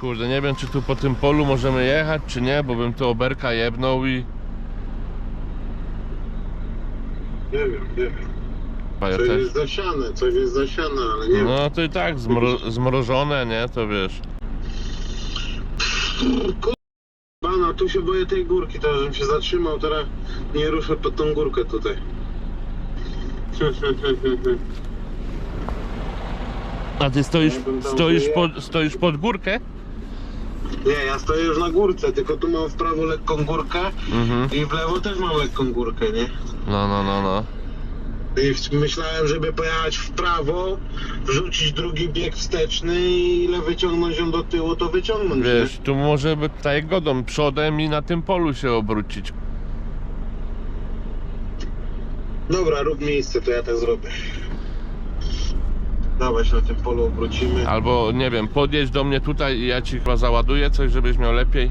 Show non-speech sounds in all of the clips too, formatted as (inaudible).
Kurde, nie wiem czy tu po tym polu możemy jechać, czy nie, bo bym tu oberka jebnął i... Nie wiem, nie wiem. A ja Coś też. jest zasiane, coś jest zasiane, ale nie wiem. No to i tak zmro zmrożone, nie, to wiesz. Tu się boję tej górki, to żebym się zatrzymał, teraz nie ruszę pod tą górkę tutaj. (laughs) A ty stoisz, stoisz, pod, stoisz pod górkę? Nie, ja stoję już na górce, tylko tu mam w prawo lekką górkę Mhm. i w lewo też mam lekką górkę, nie? No, no, no, no. I myślałem, żeby pojechać w prawo, wrzucić drugi bieg wsteczny i ile wyciągnąć ją do tyłu, to wyciągnąć. Wiesz, tu może by tutaj godą przodem i na tym polu się obrócić. Dobra, rób miejsce, to ja tak zrobię. Dawaj się na tym polu obrócimy. Albo, nie wiem, podjedź do mnie tutaj i ja ci chyba załaduję coś, żebyś miał lepiej.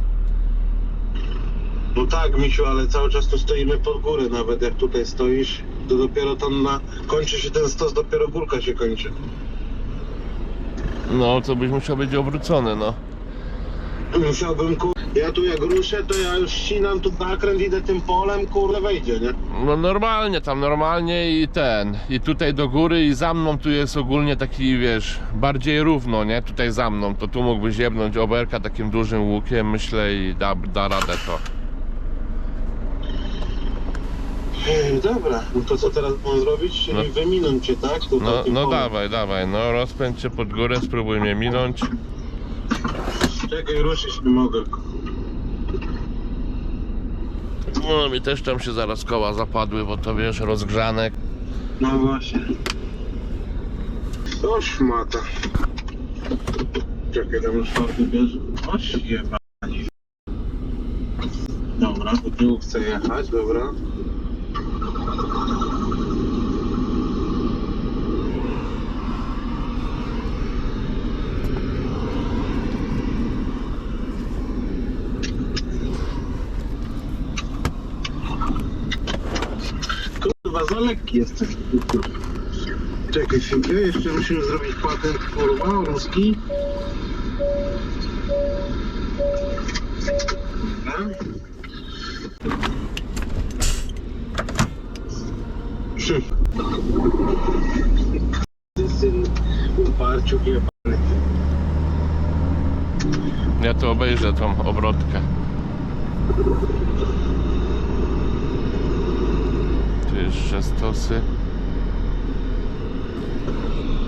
No tak, Misiu, ale cały czas tu stoimy pod górę, nawet jak tutaj stoisz, to dopiero tam na... kończy się ten stos, dopiero górka się kończy. No, to byś musiał być obrócony, no. Musiałbym, kur... Ja tu jak ruszę, to ja już ścinam tu nakręt, idę tym polem, kurde, wejdzie, nie? No normalnie, tam normalnie i ten. I tutaj do góry i za mną tu jest ogólnie taki, wiesz, bardziej równo, nie? Tutaj za mną, to tu mógłbyś jebnąć oberka takim dużym łukiem, myślę, i da, da radę to. Ej, dobra, no to co teraz mam zrobić? Czyli No. wyminąć cię, tak? No, no polem. dawaj, dawaj, no rozpędź się pod górę, spróbuj mnie minąć. Czekaj, ruszyć nie mogę. No mi też tam się zaraz koła zapadły, bo to wiesz, rozgrzanek. No właśnie. O szmata. Czekaj, tam już czwarty bierze. O jebani. Dobra, do tyłu chcę jechać, dobra. Za lekki jesteś. Czekaj chwilkę, jeszcze musimy zrobić patent, kurwa, ruski. Dobra. Przy. Ty syn, uparciu jebany. Ja tu obejrzę tą obrotkę. Tu jeszcze stosy.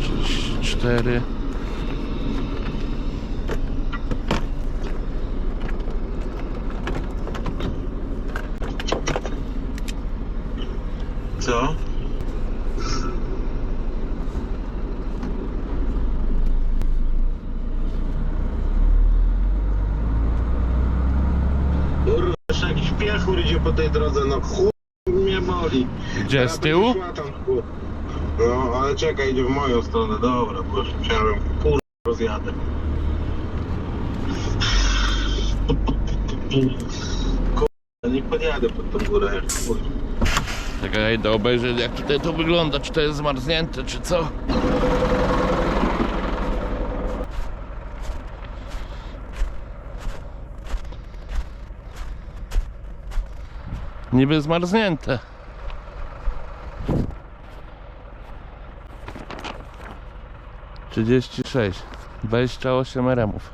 34. Co? Kurwa, jeszcze jakiś piechur idzie po tej drodze, no chuj boli. Gdzie, z tyłu? No, ale czekaj, idzie w moją stronę, dobra, proszę, chciałem, kur... rozjadę. Kurwa, nie podjadę pod tą górę, chuj. Czekaj, ja idę obejrzeć jak tutaj to wygląda, czy to jest zmarznięte, czy co. Niby zmarznięte. Trzydzieści sześć, dwadzieścia osiem remów.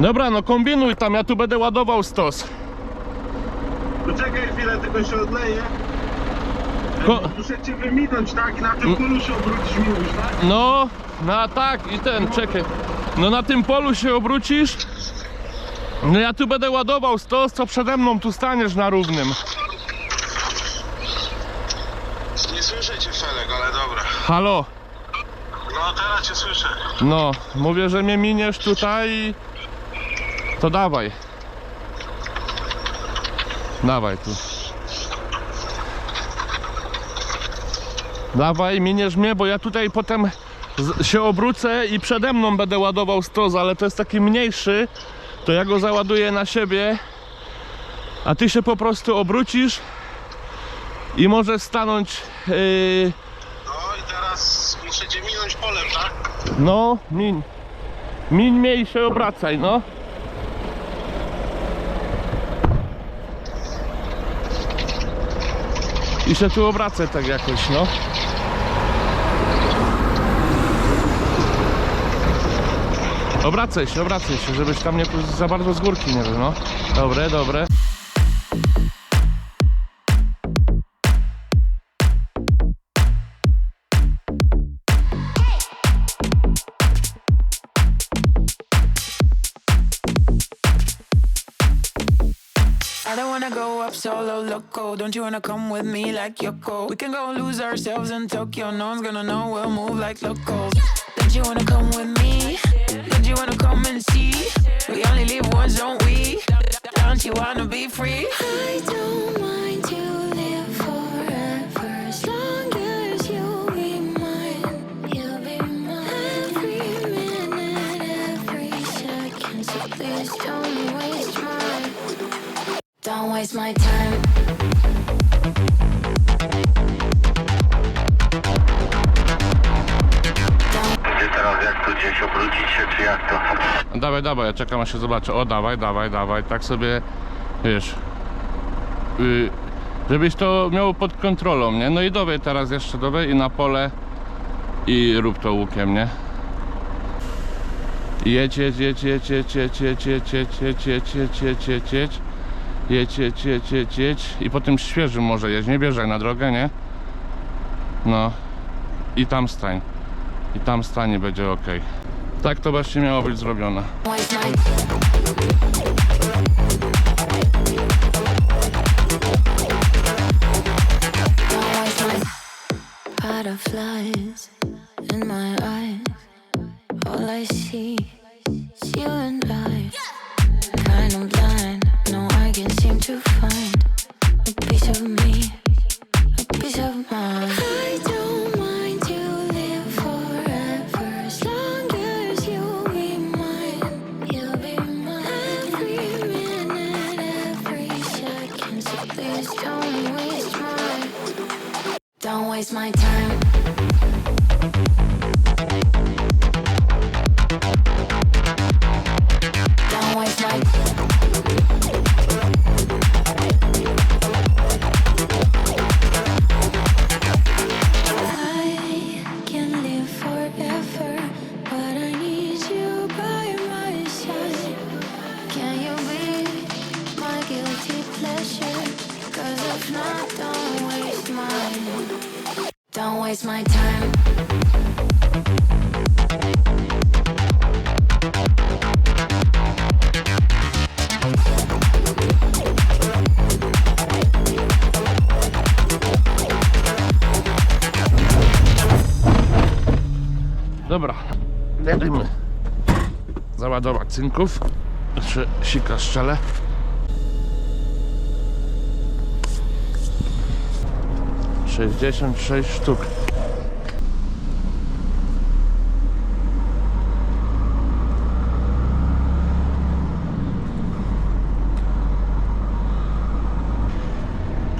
Dobra, no kombinuj tam, ja tu będę ładował stos. Poczekaj chwilę, tylko się odleję. Ko- Muszę cię wyminąć, tak? I na tym Mm. polu się obrócić mówisz, tak? No, no tak i ten, czekaj. No na tym polu się obrócisz. No ja tu będę ładował stos, co przede mną tu staniesz na równym. Nie słyszę cię Felek, ale dobra. Halo, No teraz cię słyszę. no, mówię, że mnie miniesz tutaj i To dawaj. Dawaj tu. Dawaj, miniesz mnie, bo ja tutaj potem się obrócę i przede mną będę ładował stroza, ale to jest taki mniejszy, to ja go załaduję na siebie, a ty się po prostu obrócisz i możesz stanąć, yy, No i teraz muszę cię minąć polem, tak? no, min, min mnie i się obracaj, no. I się tu obracaj tak jakoś, no. Obracaj się, obracaj się, żebyś tam nie za bardzo z górki nie był, no. Dobre, dobre. I don't wanna go up solo loco. Don't you wanna come with me like Yoko? We can go lose ourselves in Tokyo. No one's gonna know we'll move like locals. Don't you wanna come with me? Don't you wanna come and see? We only live once, don't we? Don't you wanna be free? I don't waste my time. Gdzie teraz, jak tu gdzieś obrócić się, czy jak to? Dawaj, dawaj, ja czekam aż się zobaczę. O, dawaj, dawaj, dawaj. Tak sobie, wiesz, yy, żebyś to miał pod kontrolą, nie? No i dowej teraz jeszcze dowej i na pole i rób to łukiem, nie? Jedź, jedź, jedź, jedź, jedź, jedź, jedź, jedź, jedź, jedź, jedź, jedź, jedź, jedź, jedź. Jedź, jedź, jedź, jedź, jedź. I po tym świeżym może jedź, nie bierzaj na drogę, nie? No. I tam stań. I tam stanie będzie ok. Tak to właśnie miało być zrobione. Butterflies in my eyes. All I see is you and I. Kind of. Don't waste my time. Załadować cynków. Jeszcze sika szczele. Sześćdziesiąt sześć sztuk.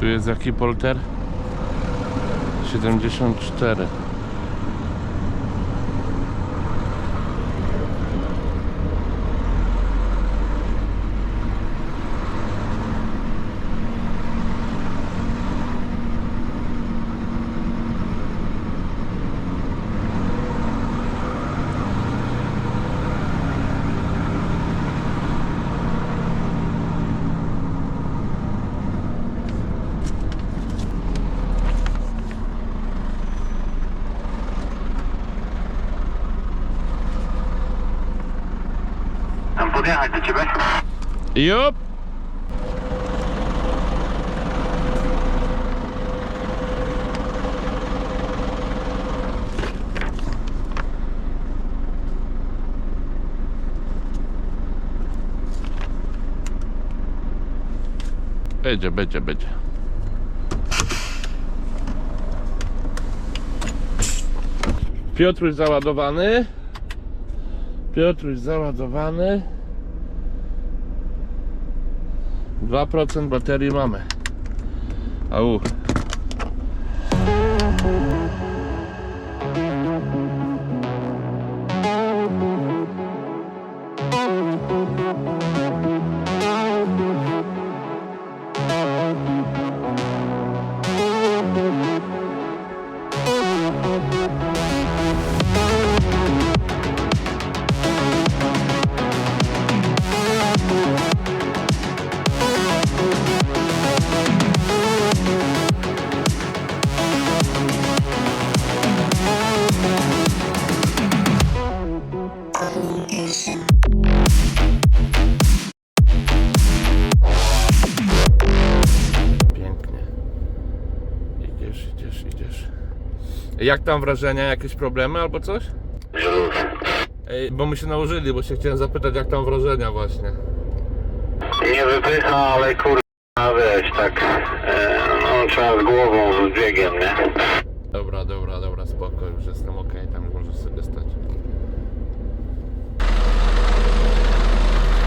Tu jest jaki polter? 74. Tam podjechać do ciebie? Jup! Będzie, będzie, będzie. Piotruś załadowany. Piotruś załadowany. 2% baterii mamy. Au. Idziesz. Jak tam wrażenia? Jakieś problemy albo coś? Ej, bo my się nałożyli, bo się chciałem zapytać, jak tam wrażenia właśnie. Nie wypycha, ale kurwa, wiesz, tak, e, no trzeba z głową, z biegiem, nie? Dobra, dobra, dobra, spoko, już jestem ok, tam już możesz sobie stać.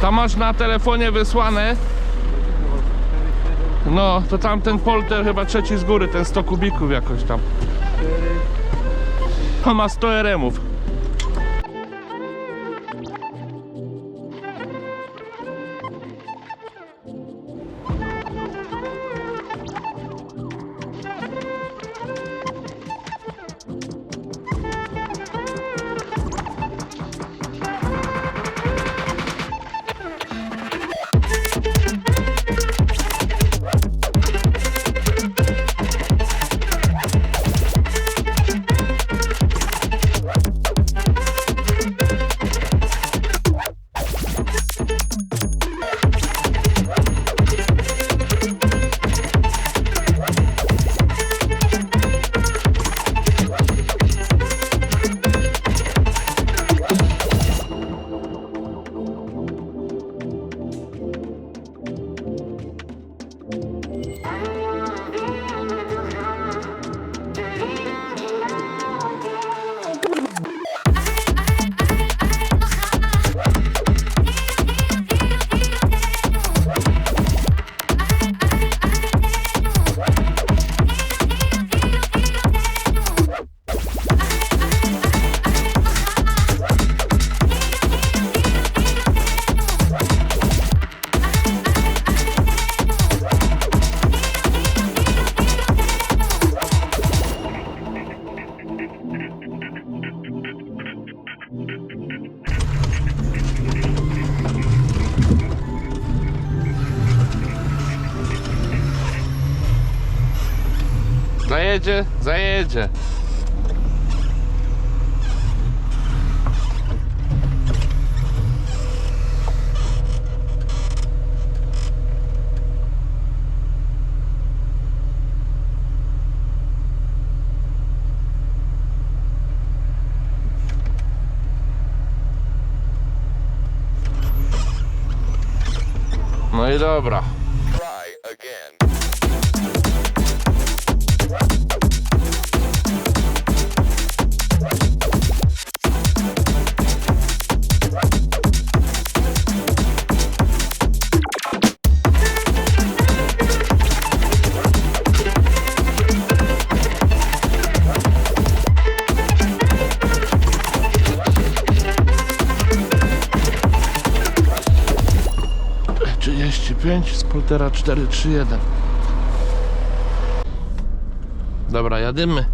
Tam masz na telefonie wysłane. No, to tam ten polter chyba trzeci z góry, ten 100 kubików jakoś tam. On ma 100 RM-ów. No i dobra. Try again. 5 z Poltera 431. Dobra, jadymy.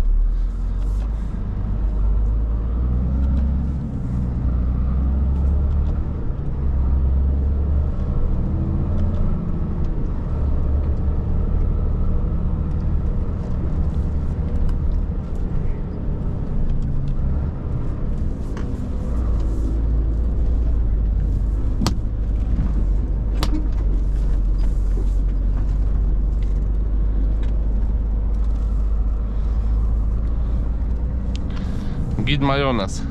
kupić majonez.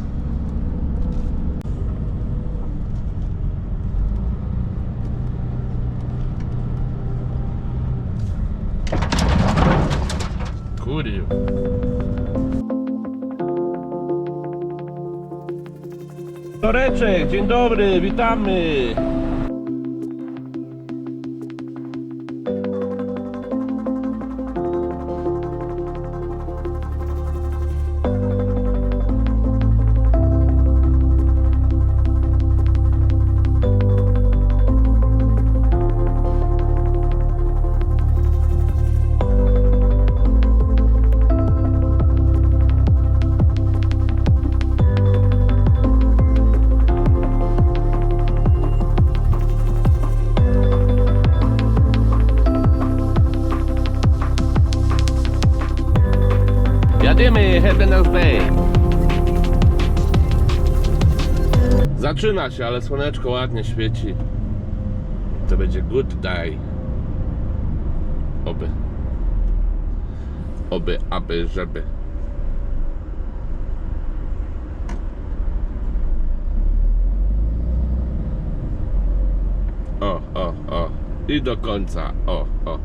Kuriu. Toreczek, dzień dobry, witamy. Jadymy, Headlands Bay. Zaczyna się, ale słoneczko ładnie świeci. To będzie good day. Oby. Oby, aby, żeby. O, o, o. I do końca. O, o.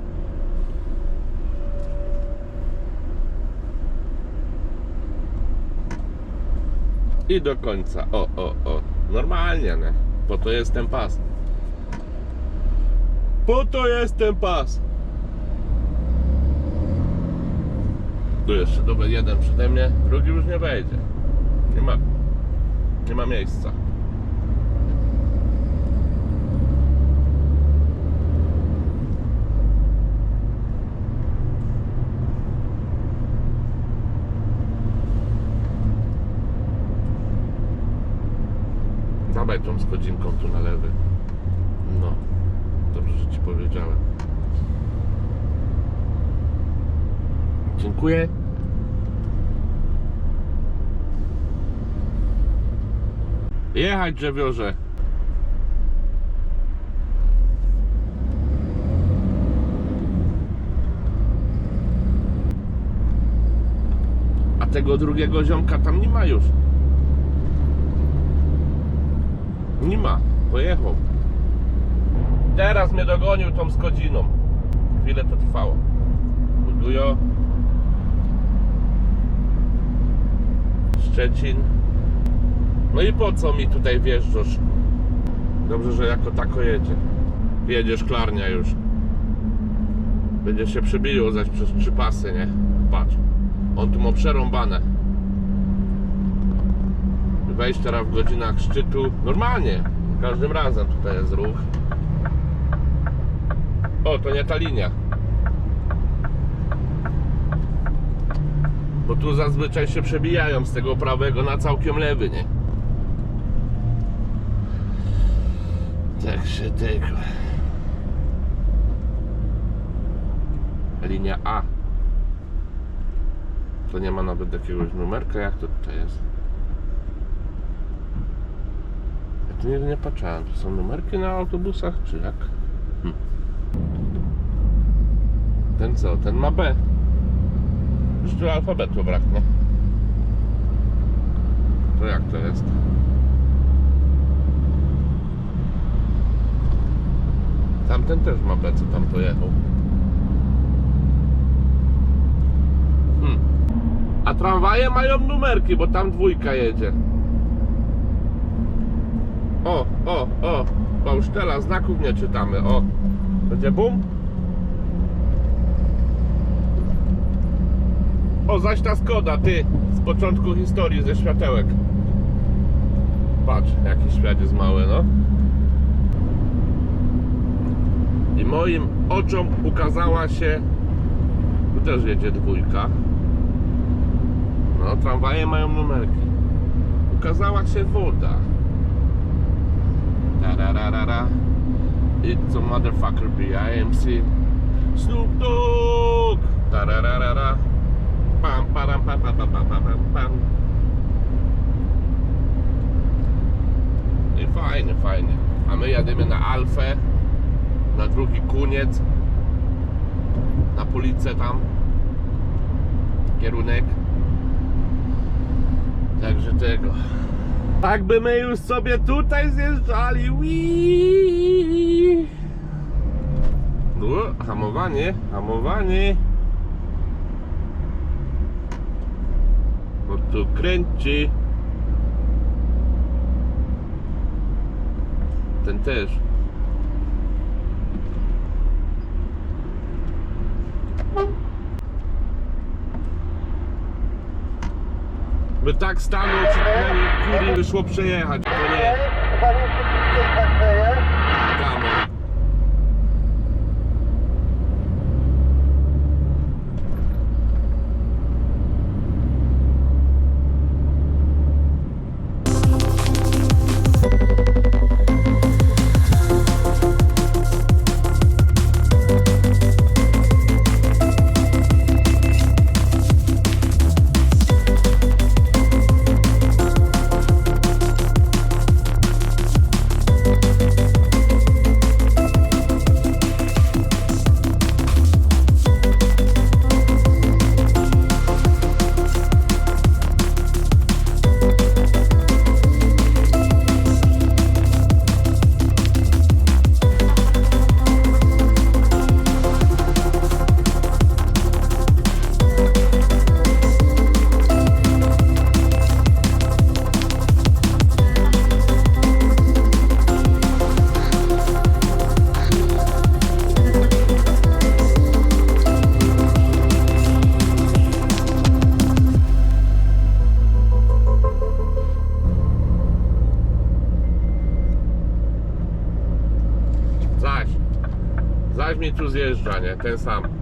I do końca. O, o, o. Normalnie, nie? Po to jest ten pas. Po to jest ten pas. Tu jeszcze dobry jeden przede mnie, drugi już nie wejdzie. Nie ma, nie ma miejsca. Dawaj tą z godzinką tu na lewy. No. Dobrze, że ci powiedziałem. Dziękuję. Jechać drzewiorze. A tego drugiego ziomka tam nie ma już. Nie ma. Pojechał. Teraz mnie dogonił tą Skodziną. Chwilę to trwało. Budują. Szczecin. No i po co mi tutaj wjeżdżasz? Dobrze, że jako tako jedzie. Jedzie szklarnia już. Będzie się przebiło zaś przez trzy pasy, nie? Patrz. On tu ma przerąbane. Wejść teraz w godzinach szczytu. Normalnie. Każdym razem tutaj jest ruch. O, to nie ta linia. Bo tu zazwyczaj się przebijają z tego prawego na całkiem lewy, nie? Tak się. Linia A. To nie ma nawet jakiegoś numerka, jak to tutaj jest? Nigdy nie patrzałem. To są numerki na autobusach, czy jak? Hm. Ten co? Ten ma B. Już tu alfabetu braknie. To jak to jest? Tamten też ma B, co tam pojechał. Hmm. A tramwaje mają numerki, bo tam dwójka jedzie. O, o, o. Bausztela, znaków nie czytamy. O. Będzie bum? O, zaś ta Skoda, ty, z początku historii, ze światełek. Patrz, jaki świat jest mały, no. I moim oczom ukazała się, tu też jedzie dwójka. No, tramwaje mają numerki. Ukazała się woda. Tararara. It's a motherfucker BIMC. Snoop Dogg! Tararara. Pam, param, pam, pam, pam, pam, pam, pam. I fajnie, fajnie. A my jadymy na Alfę, na drugi koniec, na policję tam, kierunek. Także tego. Tak by my już sobie tutaj zjeżdżali. Wii. Hamowanie, hamowanie. Bo tu kręci. ten też. By tak stanął, czy kuri wyszło przejechać, to nie. né? Pensamos.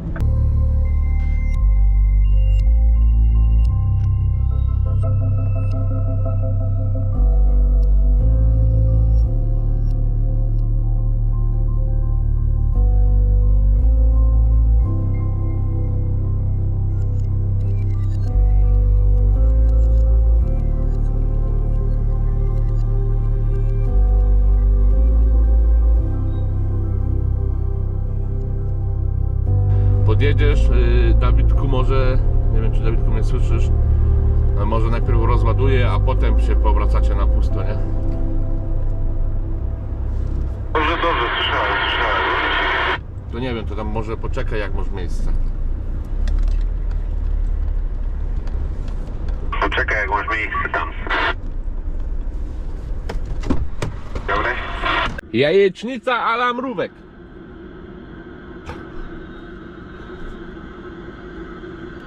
Podjedziesz, yy, Dawidku może, nie wiem czy Dawidku mnie słyszysz, a może najpierw rozładuję, a potem się powracacie na pusto, nie? Dobrze, dobrze, słyszałem, słyszałem. To nie wiem, to tam może poczekaj jak masz miejsce. Poczekaj, jak masz miejsce tam. Dobry? Jajecznica ala mrówek.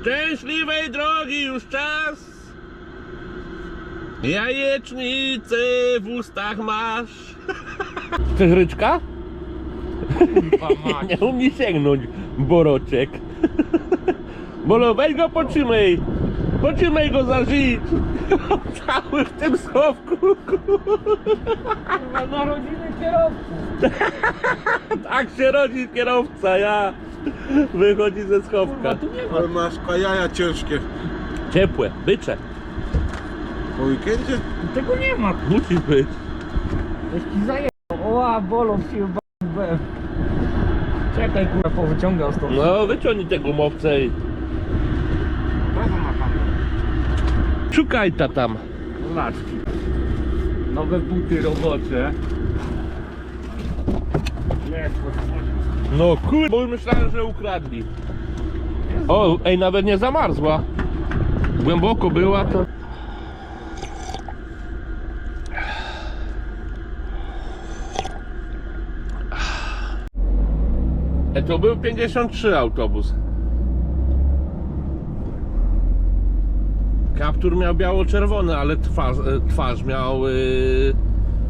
Szczęśliwej drogi już czas. Jajecznicy w ustach masz. Chcesz ryczka? (laughs) Nie umie sięgnąć, boroczek. Bolo, weź go potrzymaj. Potrzymaj go za żyć. (laughs) Cały w tym schowku. Narodziny kierowcy. (laughs) Tak się rodzi kierowca, ja. (laughs) Wychodzi ze schowka. Tu nie ma. Ale masz jaja ciężkie. Ciepłe, bycze. Po weekendzie? Tego nie ma. Musi być. Ci zajęło. Oła, bolą się b***łem. Czekaj kurwa, powyciągał stąd. No, wyciągnij te gumowce i... Szukaj ta tam. Laczki. Nowe buty robocze. Nie, No kur... bo już myślałem, że ukradli. O, ej, nawet nie zamarzła. Głęboko była to... E, to był 53 autobus. Kaptur miał biało-czerwony, ale twarz, e, twarz miał yy,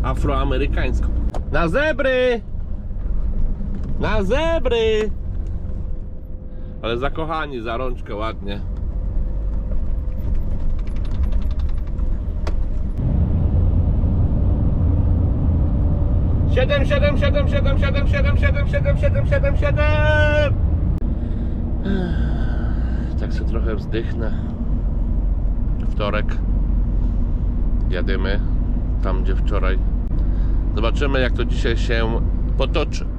afroamerykańską. Na zebry! Na zebry! Ale zakochani, za rączkę ładnie. Siedem, siedem, siedem, siedem, siedem, siedem, siedem, siedem, siedem, siedem, siedem! Tak sobie trochę wzdychnę. Wtorek. Jadymy tam, gdzie wczoraj. Zobaczymy, jak to dzisiaj się potoczy.